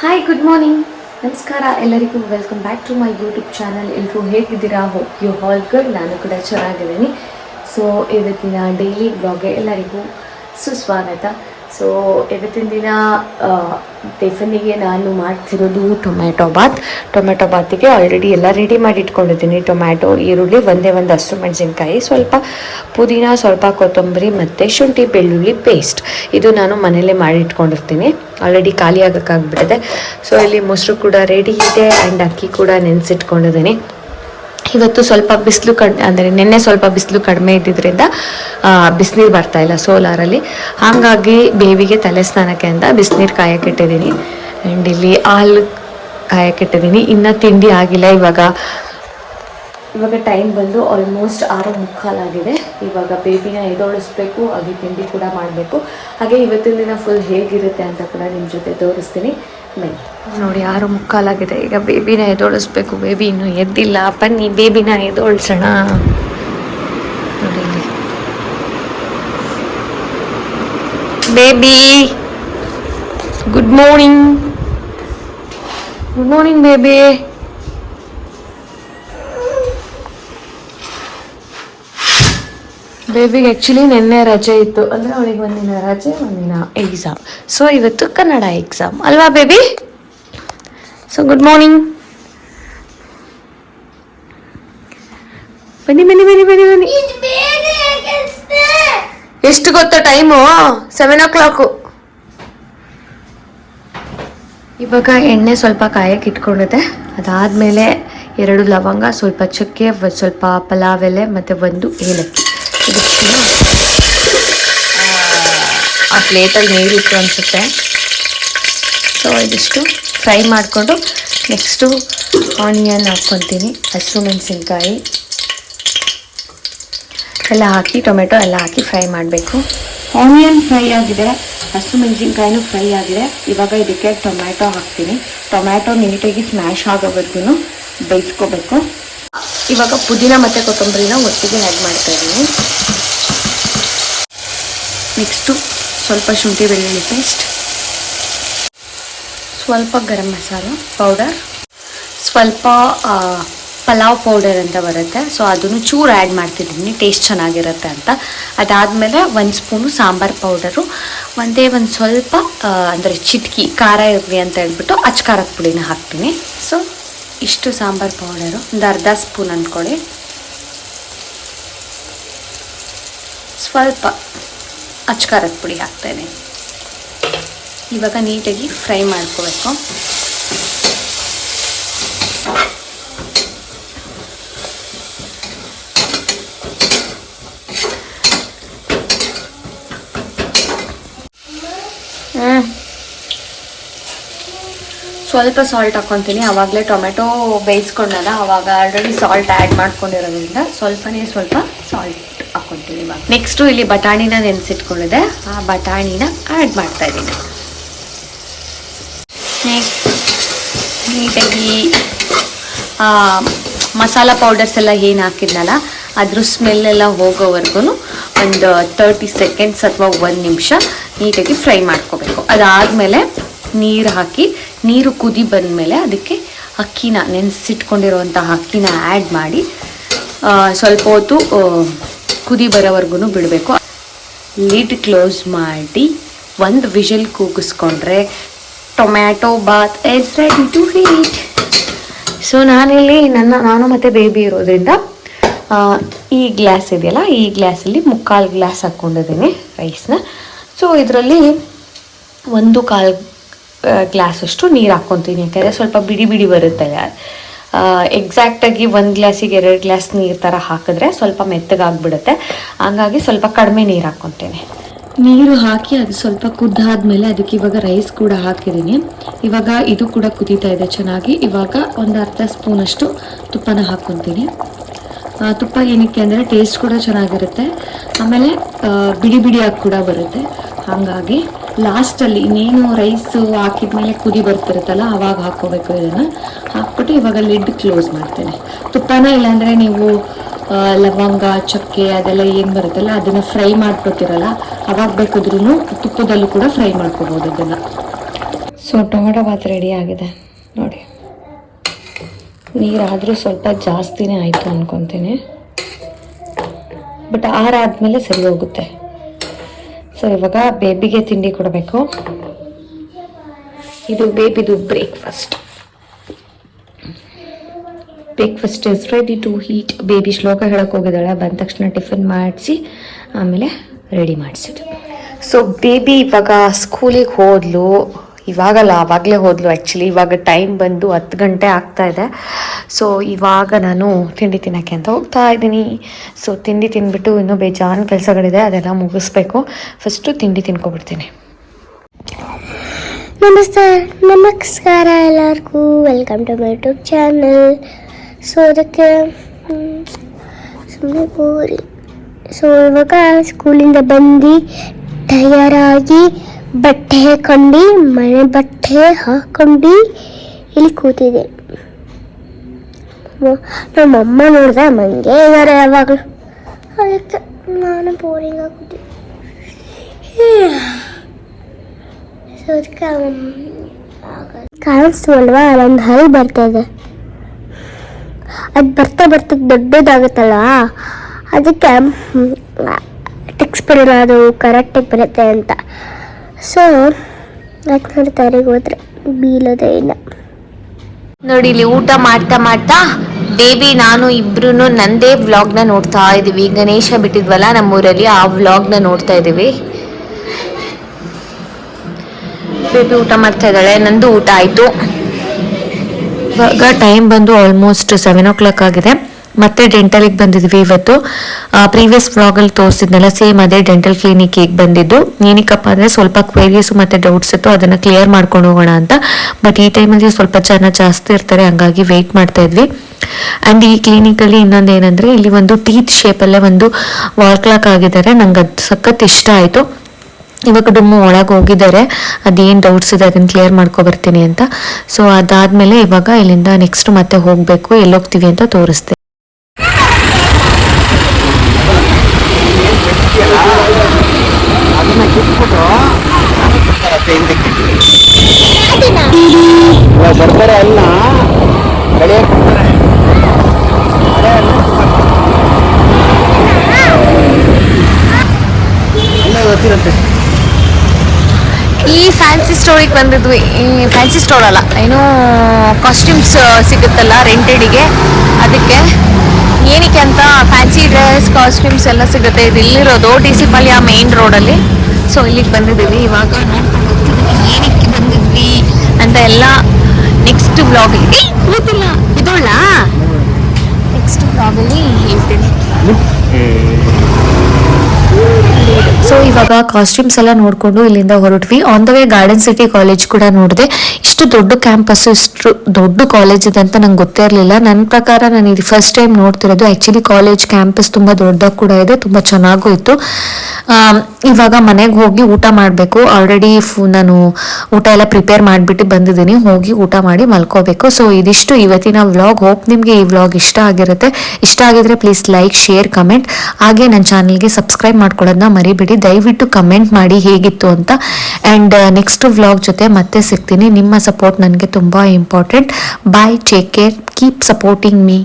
Hi good morning ನಮಸ್ಕಾರ, ಎಲ್ಲರಿಗೂ welcome back to my YouTube channel ಎಲ್ಲರೂ ಹೇಗಿದ್ದೀರಾ? ಹೋಪ್ ಯು ಹಾಲ್ ಗುಡ್ ನಾನು ಕೂಡ ಚೆನ್ನಾಗಿದ್ದೀನಿ. ಸೊ ಇವತ್ತಿನ ಡೈಲಿ ಬ್ಲಾಗ್ಗೆ ಎಲ್ಲರಿಗೂ ಸುಸ್ವಾಗತ. ಸೊ ಇವತ್ತಿನ ದಿನ ಟಿಫನಿಗೆ ನಾನು ಮಾಡ್ತಿರೋದು ಟೊಮ್ಯಾಟೊ ಬಾತ್ ಟೊಮ್ಯಾಟೊ ಬಾತಿಗೆ ಆಲ್ರೆಡಿ ಎಲ್ಲ ರೆಡಿ ಮಾಡಿ ಇಟ್ಕೊಂಡಿದ್ದೀನಿ ಟೊಮ್ಯಾಟೊ ಈರುಳ್ಳಿ, ಒಂದೇ ಒಂದು ಹಸಿರು ಮೆಣಸಿನ್ಕಾಯಿ, ಸ್ವಲ್ಪ ಪುದೀನ, ಸ್ವಲ್ಪ ಕೊತ್ತಂಬರಿ ಮತ್ತು ಶುಂಠಿ ಬೆಳ್ಳುಳ್ಳಿ ಪೇಸ್ಟ್ ಇದು ನಾನು ಮನೇಲೇ ಮಾಡಿ ಇಟ್ಕೊಂಡಿರ್ತೀನಿ ಆಲ್ರೆಡಿ ಖಾಲಿ ಆಗೋಕ್ಕಾಗ್ಬಿಟ್ಟಿದೆ. ಸೊ ಇಲ್ಲಿ ಮೊಸರು ಕೂಡ ರೆಡಿ ಇದೆ ಆ್ಯಂಡ್ ಅಕ್ಕಿ ಕೂಡ ನೆನೆಸಿಟ್ಕೊಂಡಿದ್ದೀನಿ. ಇವತ್ತು ಸ್ವಲ್ಪ ಬಿಸಿಲು ಕಡಿಮೆ ಅಂದರೆ ನಿನ್ನೆ ಸ್ವಲ್ಪ ಬಿಸಿಲು ಕಡಿಮೆ ಇದ್ದಿದ್ದರಿಂದ ಬಿಸಿನೀರು ಬರ್ತಾ ಇಲ್ಲ ಸೋಲಾರಲ್ಲಿ ಹಾಗಾಗಿ ಬೇವಿಗೆ ತಲೆ ಸ್ನಾನಕ್ಕೆ ಅಂತ ಬಿಸಿನೀರು ಕಾಯಕ್ಕಿಟ್ಟಿದ್ದೀನಿ ಆ್ಯಂಡ್ ಇಲ್ಲಿ ಹಾಲು ಕಾಯಕ್ಕಿಟ್ಟಿದ್ದೀನಿ ಇನ್ನೂ ತಿಂಡಿ ಆಗಿಲ್ಲ ಇವಾಗ. ಇವಾಗ ಟೈಮ್ ಬಂದು ಆಲ್ಮೋಸ್ಟ್ ಆರು ಮುಕ್ಕಾಲಾಗಿದೆ. ಇವಾಗ ಬೇಬಿನ ಎದೋಳಿಸ್ಬೇಕು ಹಾಗೆ ತಿಂಡಿ ಕೂಡ ಮಾಡಬೇಕು. ಹಾಗೆ ಇವತ್ತಿನ ದಿನ ಫುಲ್ ಹೇಗಿರುತ್ತೆ ಅಂತ ಕೂಡ ನಿಮ್ಮ ಜೊತೆ ತೋರಿಸ್ತೀನಿ. ಬನ್ನಿ. ನೋಡಿ, ಆರು ಮುಕ್ಕಾಲಾಗಿದೆ. ಈಗ ಬೇಬಿನ ಎದೋಳಿಸ್ಬೇಕು. ಬೇಬಿ ಇನ್ನೂ ಎದ್ದಿಲ್ಲ. ಬನ್ನಿ ಬೇಬಿನ ಎದೋಳ್ಸೋಣ. ನೋಡಿ baby good morning good morning baby ಬೇಬಿಗೆ actually ನಿನ್ನೆ ರಜೆ ಇತ್ತು. ಅಂದರೆ ಅವಳಿಗೆ ಒಂದಿನ ರಜೆ ಒಂದಿನ ಎಕ್ಸಾಮ್ ಸೊ ಇವತ್ತು ಕನ್ನಡ ಎಕ್ಸಾಮ್ ಅಲ್ವಾ ಬೇಬಿ ಸೊ ಗುಡ್ ಮಾರ್ನಿಂಗ್ ಬನ್ನಿ ಬನ್ನಿ ಬನ್ನಿ ಬನ್ನಿ ಬನ್ನಿ. ಎಷ್ಟು ಗೊತ್ತಾ ಟೈಮು ಸೆವೆನ್ ಓ ಕ್ಲಾಕು ಇವಾಗ ಎಣ್ಣೆ ಸ್ವಲ್ಪ ಕಾಯಕ್ಕೆ ಇಟ್ಕೊಂಡಿದೆ ಅದಾದಮೇಲೆ ಎರಡು ಲವಂಗ ಸ್ವಲ್ಪ ಚಕ್ಕೆ ಸ್ವಲ್ಪ ಪಲಾವ್ ಎಲೆ ಮತ್ತು ಒಂದು ಏಲಕ್ಕಿ. ಆ ಪ್ಲೇಟಲ್ಲಿ ನೀರಿತ್ತು ಅನಿಸುತ್ತೆ. ಸೊ ಇದಿಷ್ಟು ಫ್ರೈ ಮಾಡಿಕೊಂಡು ನೆಕ್ಸ್ಟು ಆನಿಯನ್ ಹಾಕ್ಕೊತೀನಿ, ಹಸಿರು ಮೆಣಸಿನ್ಕಾಯಿ. ಎಲ್ಲ ಹಾಕಿ, ಟೊಮೆಟೊ ಎಲ್ಲ ಹಾಕಿ ಫ್ರೈ ಮಾಡಬೇಕು. ಆನಿಯನ್ ಫ್ರೈ ಆಗಿದೆ, ಹಸಿರು ಮೆಣಸಿನ್ಕಾಯಿನೂ ಫ್ರೈ ಆಗಿದೆ. ಇವಾಗ ಇದಕ್ಕೆ ಟೊಮ್ಯಾಟೊ ಹಾಕ್ತೀನಿ. ಟೊಮ್ಯಾಟೊ ನೀಟಾಗಿ ಸ್ಮ್ಯಾಶ್ ಆಗೋವರೆಗೂ ಬೇಯಿಸ್ಕೋಬೇಕು. ಇವಾಗ ಪುದೀನ ಮತ್ತು ಕೊತ್ತಂಬರಿನ ಒಟ್ಟಿಗೆ ಆ್ಯಡ್ ಮಾಡ್ತಾ ಇದ್ದೀನಿ. ನೆಕ್ಸ್ಟು ಸ್ವಲ್ಪ ಶುಂಠಿ ಬೆಳ್ಳುಳ್ಳಿ ಪೇಸ್ಟ್ ಸ್ವಲ್ಪ ಗರಂ ಮಸಾಲ ಪೌಡರ್ ಸ್ವಲ್ಪ ಪಲಾವ್ ಪೌಡರ್ ಅಂತ ಬರುತ್ತೆ. ಸೊ ಅದನ್ನು ಚೂರು ಆ್ಯಡ್ ಮಾಡ್ತಿದ್ದೀನಿ. ಟೇಸ್ಟ್ ಚೆನ್ನಾಗಿರುತ್ತೆ ಅಂತ. ಅದಾದಮೇಲೆ ಒಂದು ಸ್ಪೂನು ಸಾಂಬಾರ್ ಪೌಡರು ಒಂದೇ ಒಂದು ಸ್ವಲ್ಪ ಅಂದರೆ ಚಿಟ್ಕಿ, ಖಾರ ಇರಲಿ ಅಂತ ಹೇಳ್ಬಿಟ್ಟು ಅಚ್ಚ ಖಾರದ ಪುಡಿನ ಹಾಕ್ತೀನಿ. ಸೊ ಇಷ್ಟು ಸಾಂಬಾರ್ ಪೌಡರು, ಒಂದು ಅರ್ಧ ಸ್ಪೂನ್ ಅಂದ್ಕೊಳ್ಳಿ. ಸ್ವಲ್ಪ ಅಚ್ಕಾರದ ಪುಡಿ ಹಾಕ್ತೇನೆ. ಇವಾಗ ನೀಟಾಗಿ ಫ್ರೈ ಮಾಡ್ಕೋಬೇಕು. ಸ್ವಲ್ಪ ಸಾಲ್ಟ್ ಹಾಕ್ಕೊತೀನಿ ಆವಾಗಲೇ ಟೊಮೆಟೊ ಬೇಯಿಸ್ಕೊಂಡಲ್ಲ, ಅವಾಗ ಆಲ್ರೆಡಿ ಸಾಲ್ಟ್ ಆ್ಯಡ್ ಮಾಡ್ಕೊಂಡಿರೋದ್ರಿಂದ ಸ್ವಲ್ಪನೇ ಸ್ವಲ್ಪ ಸಾಲ್ಟ್ ಹಾಕ್ಕೊತೀನಿ ಇವಾಗ. ನೆಕ್ಸ್ಟು ಇಲ್ಲಿ ಬಟಾಣಿನ ನೆನೆಸಿಟ್ಕೊಂಡಿದೆ ಆ ಬಟಾಣಿನ ಆ್ಯಡ್ ಮಾಡ್ತಾ ಇದ್ದೀನಿ. ನೆಕ್ಸ್ಟ್ ನೀಟಾಗಿ ಮಸಾಲ ಪೌಡರ್ಸ್ ಎಲ್ಲ ಏನು ಹಾಕಿದ್ನಲ್ಲ, ಅದ್ರ ಸ್ಮೆಲ್ ಎಲ್ಲ ಹೋಗೋವರೆಗೂ ಒಂದು ತರ್ಟಿ ಸೆಕೆಂಡ್ಸ್ ಅಥವಾ ಒಂದು ನಿಮಿಷ ನೀಟಾಗಿ ಫ್ರೈ ಮಾಡ್ಕೋಬೇಕು. ಅದಾದಮೇಲೆ ನೀರು ಹಾಕಿ ನೀರು ಕುದಿ ಬಂದಮೇಲೆ ಅದಕ್ಕೆ ಅಕ್ಕಿನ ನೆನೆಸಿಟ್ಕೊಂಡಿರುವಂಥ ಅಕ್ಕಿನ ಆ್ಯಡ್ ಮಾಡಿ ಸ್ವಲ್ಪ ಹೊತ್ತು ಕುದಿ ಬರೋವರೆಗೂ ಬಿಡಬೇಕು. ಲಿಡ್ ಕ್ಲೋಸ್ ಮಾಡಿ, ಒಂದು whistle ಕೂಗಿಸ್ಕೊಂಡ್ರೆ tomato bath is ready to heat so ನಾನಿಲ್ಲಿ ನನ್ನ, ನಾನು ಮತ್ತು ಬೇಬಿ ಇರೋದ್ರಿಂದ ಈ ಗ್ಲಾಸ್ ಇದೆಯಲ್ಲ, ಈ ಗ್ಲಾಸಲ್ಲಿ ಮುಕ್ಕಾಲು ಗ್ಲಾಸ್ ಹಾಕ್ಕೊಂಡಿದ್ದೀನಿ ರೈಸ್ನ ಸೊ ಇದರಲ್ಲಿ ಒಂದು ಕಾಲು ಗ್ಲಾಸಷ್ಟು ನೀರು ಹಾಕ್ಕೊತೀನಿ. ಯಾಕಂದರೆ ಸ್ವಲ್ಪ ಬಿಡಿ ಬಿಡಿ ಬರುತ್ತಲ್ಲ ಎಕ್ಸಾಕ್ಟಾಗಿ ಒಂದು ಗ್ಲಾಸಿಗೆ ಎರಡು ಗ್ಲಾಸ್ ನೀರು ಥರ ಹಾಕಿದ್ರೆ ಸ್ವಲ್ಪ ಮೆತ್ತಗಾಗ್ಬಿಡುತ್ತೆ ಹಂಗಾಗಿ ಸ್ವಲ್ಪ ಕಡಿಮೆ ನೀರು ಹಾಕ್ಕೊತೇನೆ. ನೀರು ಹಾಕಿ ಅದು ಸ್ವಲ್ಪ ಕುದ್ದಾದ್ಮೇಲೆ ಅದಕ್ಕೆ ಇವಾಗ ರೈಸ್ ಕೂಡ ಹಾಕಿದ್ದೀನಿ. ಇವಾಗ ಇದು ಕೂಡ ಕುದೀತಾ ಇದೆ ಚೆನ್ನಾಗಿ. ಇವಾಗ ಒಂದು ಅರ್ಧ ಸ್ಪೂನಷ್ಟು ತುಪ್ಪನ ಹಾಕ್ಕೊತೀನಿ. ತುಪ್ಪ ಏನಕ್ಕೆ ಅಂದರೆ ಟೇಸ್ಟ್ ಕೂಡ ಚೆನ್ನಾಗಿರುತ್ತೆ. ಆಮೇಲೆ ಬಿಡಿ ಬಿಡಿಯಾಗಿ ಕೂಡ ಬರುತ್ತೆ. ಹಾಗಾಗಿ ಲಾಸ್ಟಲ್ಲಿ ಇನ್ನೇನು ರೈಸು ಹಾಕಿದ್ಮೇಲೆ ಕುದಿ ಬರ್ತಿರುತ್ತಲ್ಲ, ಅವಾಗ ಹಾಕ್ಕೋಬೇಕು ಇದನ್ನು. ಹಾಕ್ಬಿಟ್ಟು ಇವಾಗ ಲಿಡ್ ಕ್ಲೋಸ್ ಮಾಡ್ತೇನೆ. ತುಪ್ಪನ ಇಲ್ಲಾಂದರೆ ನೀವು ಲವಂಗ, ಚಕ್ಕೆ ಅದೆಲ್ಲ ಏನು ಬರುತ್ತಲ್ಲ, ಅದನ್ನು ಫ್ರೈ ಮಾಡ್ಕೊತಿರಲ್ಲ, ಅವಾಗ ಬೇಕಾದ್ರೂ ತುಪ್ಪದಲ್ಲೂ ಕೂಡ ಫ್ರೈ ಮಾಡ್ಕೋಬೋದು ಅದನ್ನು ಸೊ ಟೊಮೆಟೊ ಬಾತ್ ರೆಡಿ ಆಗಿದೆ. ನೋಡಿ. ನೀರಾದರೂ ಸ್ವಲ್ಪ ಜಾಸ್ತಿನೇ ಆಯಿತು ಅನ್ಕೊತೀನಿ. ಬಟ್ ಆರಾದ್ಮೇಲೆ ಸರಿ ಹೋಗುತ್ತೆ. ಸೊ ಇವಾಗ ಬೇಬಿಗೆ ತಿಂಡಿ ಕೊಡಬೇಕು. ಇದು ಬೇಬಿದು breakfast breakfast is ready to heat baby ಶ್ಲೋಕ ಹೇಳಕ್ಕೆ ಹೋಗಿದ್ದಾಳೆ. ಬಂದ ತಕ್ಷಣ ಟಿಫಿನ್ ಮಾಡಿಸಿ, ಆಮೇಲೆ ರೆಡಿ ಮಾಡಿಸಿದ್ದು. ಸೊ ಬೇಬಿ ಇವಾಗ ಸ್ಕೂಲಿಗೆ ಹೋದ್ಲು. ಇವಾಗಲ್ಲ ಆವಾಗಲೇ ಹೋದ್ಲು ಆ್ಯಕ್ಚುಲಿ ಇವಾಗ ಟೈಮ್ ಬಂದು ಹತ್ತು ಗಂಟೆ ಆಗ್ತಾ ಇದೆ. ಸೊ ಇವಾಗ ನಾನು ತಿಂಡಿ ತಿನ್ನೋಕ್ಕೆ ಅಂತ ಹೋಗ್ತಾ ಇದ್ದೀನಿ. ಸೊ ತಿಂಡಿ ತಿನ್ಬಿಟ್ಟು ಇನ್ನೂ ಬೇಜಾನ್ ಕೆಲಸಗಳಿದೆ. ಅದೆಲ್ಲ ಮುಗಿಸ್ಬೇಕು. ಫಸ್ಟು ತಿಂಡಿ ತಿನ್ಕೊಬಿಡ್ತೀನಿ. ನಮಸ್ತೆ. ನಮಸ್ಕಾರ ಎಲ್ಲರಿಗೂ. Welcome to my YouTube channel so ಅದಕ್ಕೆ ಸುಮ್ಮನೆ ಬೋರಿ ಸೊ ಇವಾಗ ಸ್ಕೂಲಿಂದ ಬಂದು ತಯಾರಾಗಿ ಬಟ್ಟೆ ಹಾಕೊಂಡು, ಮನೆ ಬಟ್ಟೆ ಹಾಕೊಂಡು ಇಲ್ಲಿ ಕೂತಿದೆ ನಮ್ಮಮ್ಮ ನೋಡಿದೆ ಮಂಗೆ ಇದ್ದಾರೆ ಯಾವಾಗಲೂ. ಅದಕ್ಕೆ ನಾನು ಬೋರಿಂಗ್ ಆಗ್ಬಿಟ್ಟಿದ್ದೆ ಸೊ ಅದಕ್ಕೆ ಕಾಣಿಸ್ತೀವಲ್ವಾ ಅಲ್ಲೊಂದು ಹಲ್ ಬರ್ತದೆ ಅದು ಬರ್ತಾ ಬರ್ತಾ ದೊಡ್ಡದಾಗುತ್ತಲ್ಲ ಅದಕ್ಕೆ ಟೆಕ್ಸ್ ಬರೋಲ್ಲ, ಅದು ಕರೆಕ್ಟಾಗಿ ಬರುತ್ತೆ ಅಂತ. ಸೊ ಯಾಕೆ ತಾರೀಕು ಹೋದ್ರೆ ಬೀಳೋದೇ ಇಲ್ಲ. ನೋಡಿ ಇಲ್ಲಿ ಊಟ ಮಾಡ್ತಾ ಮಾಡ್ತಾ ಬೇಬಿ ನಾನು ಇಬ್ರು ನಂದೇ ವ್ಲಾಗ್ನ ನೋಡ್ತಾ ಇದ್ದೀವಿ ಗಣೇಶ ಬಿಟ್ಟಿದ್ವಲ್ಲ ನಮ್ಮೂರಲ್ಲಿ ಆ ವ್ಲಾಗ್ನ ನೋಡ್ತಾ ಇದ್ದೀವಿ ಬೇಬಿ ಊಟ ಮಾಡ್ತಾ ಇದ್ದಾಳೆ ನಂದು ಊಟ ಆಯ್ತು. ಇವಾಗ ಟೈಮ್ ಬಂದು ಆಲ್ಮೋಸ್ಟ್ ಸೆವೆನ್ ಓ ಕ್ಲಾಕ್ ಆಗಿದೆ. ಮತ್ತೆ ಡೆಂಟಲಿಗೆ ಬಂದಿದ್ವಿ ಇವತ್ತು. ಪ್ರೀವಿಯಸ್ ವ್ಲಾಗಲ್ಲಿ ತೋರಿಸಿದ್ನಲ್ಲ ಸೇಮ್ ಅದೇ ಡೆಂಟಲ್ ಕ್ಲಿನಿಕ್ಗೆ ಬಂದಿದ್ದು. ಏನಕ್ಕಪ್ಪ ಅಂದರೆ ಸ್ವಲ್ಪ ಕ್ವೇರಿಯಸ್ ಮತ್ತು ಡೌಟ್ಸ್ ಇತ್ತು, ಅದನ್ನು ಕ್ಲಿಯರ್ ಮಾಡ್ಕೊಂಡು ಹೋಗೋಣ ಅಂತ. ಬಟ್ ಈ ಟೈಮಲ್ಲಿ ಸ್ವಲ್ಪ ಜನ ಜಾಸ್ತಿ ಇರ್ತಾರೆ, ಹಂಗಾಗಿ ವೆಯ್ಟ್ ಮಾಡ್ತಾ ಇದ್ವಿ. ಆ್ಯಂಡ್ ಈ ಕ್ಲಿನಿಕಲ್ಲಿ ಇನ್ನೊಂದು ಏನಂದರೆ, ಇಲ್ಲಿ ಒಂದು ಟೀತ್ ಶೇಪಲ್ಲೇ ಒಂದು ವಾಲ್ ಕ್ಲಾಕ್ ಆಗಿದ್ದಾರೆ. ನಂಗೆ ಅದು ಸಖತ್ ಇಷ್ಟ ಆಯಿತು. ಇವಾಗ ಡುಮ್ಮು ಒಳಗೆ ಹೋಗಿದ್ದಾರೆ. ಅದೇನು ಡೌಟ್ಸ್ ಇದೆ ಅದನ್ನು ಕ್ಲಿಯರ್ ಮಾಡ್ಕೊ ಬರ್ತೀನಿ ಅಂತ. ಸೊ ಅದಾದ್ಮೇಲೆ ಇವಾಗ ಇಲ್ಲಿಂದ ನೆಕ್ಸ್ಟ್ ಮತ್ತೆ ಹೋಗಬೇಕು, ಎಲ್ಲೋಗ್ತೀವಿ ಅಂತ ಬರ್ತಾರೆ ಈ ಫ್ಯಾನ್ಸಿ ಸ್ಟೋರಿಗೆ ಬಂದಿದ್ವಿ. ಈ ಫ್ಯಾನ್ಸಿ ಸ್ಟೋರ್ ಅಲ್ಲ, ಏನು ಕಾಸ್ಟ್ಯೂಮ್ಸ್ ಸಿಗುತ್ತಲ್ಲ ರೆಂಟೆಡಿಗೆ ಅದಕ್ಕೆ ಏನಕ್ಕೆ ಅಂತ ಫ್ಯಾನ್ಸಿ ಡ್ರೆಸ್ ಕಾಸ್ಟ್ಯೂಮ್ಸ್ ಎಲ್ಲ ಸಿಗುತ್ತೆ. ಇದು ಇಲ್ಲಿರೋದು ಡಿ ಸಿ ಪಾಳ್ಯ ಮೇನ್ ರೋಡಲ್ಲಿ ಸೊ ಇಲ್ಲಿಗೆ ಬಂದಿದ್ದೀವಿ ಇವಾಗ. ಏನಕ್ಕೆ ಬಂದಿದ್ವಿ ಅಂತ ಎಲ್ಲ ನೆಕ್ಸ್ಟ್ ಬ್ಲಾಗಲ್ಲಿ ಗೊತ್ತಿಲ್ಲ ಇದೋಳ ನೆಕ್ಸ್ಟ್ ಬ್ಲಾಗಲ್ಲಿ ಹೇಳ್ತೀನಿ. ಸೊ ಇವಾಗ ಕಾಸ್ಟ್ಯೂಮ್ಸ್ ಎಲ್ಲ ನೋಡಿಕೊಂಡು ಇಲ್ಲಿಂದ ಹೊರಟ್ವಿ. On the way Garden City College ಕೂಡ ನೋಡಿದೆ. ಇಷ್ಟು ದೊಡ್ಡ ಕ್ಯಾಂಪಸ್ ಇಷ್ಟು ದೊಡ್ಡ ಕಾಲೇಜ್ ಇದೆ ಅಂತ ನಂಗೆ ಗೊತ್ತೇ ಇರಲಿಲ್ಲ. ನನ್ನ ಪ್ರಕಾರ ನಾನು ಇದು ಫಸ್ಟ್ ಟೈಮ್ ನೋಡ್ತಿರೋದು ಆ್ಯಕ್ಚುಲಿ ಕಾಲೇಜ್ ಕ್ಯಾಂಪಸ್ ತುಂಬ ದೊಡ್ಡದಾಗಿ ಕೂಡ ಇದೆ, ತುಂಬ ಚೆನ್ನಾಗೂ ಇತ್ತು. ಇವಾಗ ಮನೆಗೆ ಹೋಗಿ ಊಟ ಮಾಡಬೇಕು. ಆಲ್ರೆಡಿ ನಾನು ಊಟ ಎಲ್ಲ ಪ್ರಿಪೇರ್ ಮಾಡಿಬಿಟ್ಟು ಬಂದಿದ್ದೀನಿ. ಹೋಗಿ ಊಟ ಮಾಡಿ ಮಲ್ಕೋಬೇಕು. ಸೊ ಇದಿಷ್ಟು ಇವತ್ತಿನ ವ್ಲಾಗ್ ಹೋಪ್ ನಿಮಗೆ ಈ ವ್ಲಾಗ್ ಇಷ್ಟ ಆಗಿರುತ್ತೆ. ಇಷ್ಟ ಆಗಿದ್ರೆ ಪ್ಲೀಸ್ ಲೈಕ್ ಶೇರ್ ಕಮೆಂಟ್ ಹಾಗೆ ನನ್ನ ಚಾನಲ್ಗೆ ಸಬ್ಸ್ಕ್ರೈಬ್ ಮಾಡ್ಕೊಳ್ಳೋದನ್ನ ಮರಿಬೇಡಿ. ದಯವಿಟ್ಟು ಕಮೆಂಟ್ ಮಾಡಿ ಹೇಗಿತ್ತು ಅಂತ. ಆ್ಯಂಡ್ ನೆಕ್ಸ್ಟ್ ವ್ಲಾಗ್ ಜೊತೆ ಮತ್ತೆ ಸಿಗ್ತೀನಿ. ನಿಮ್ಮ ಸಪೋರ್ಟ್ ನನಗೆ ತುಂಬ important bye take care keep supporting me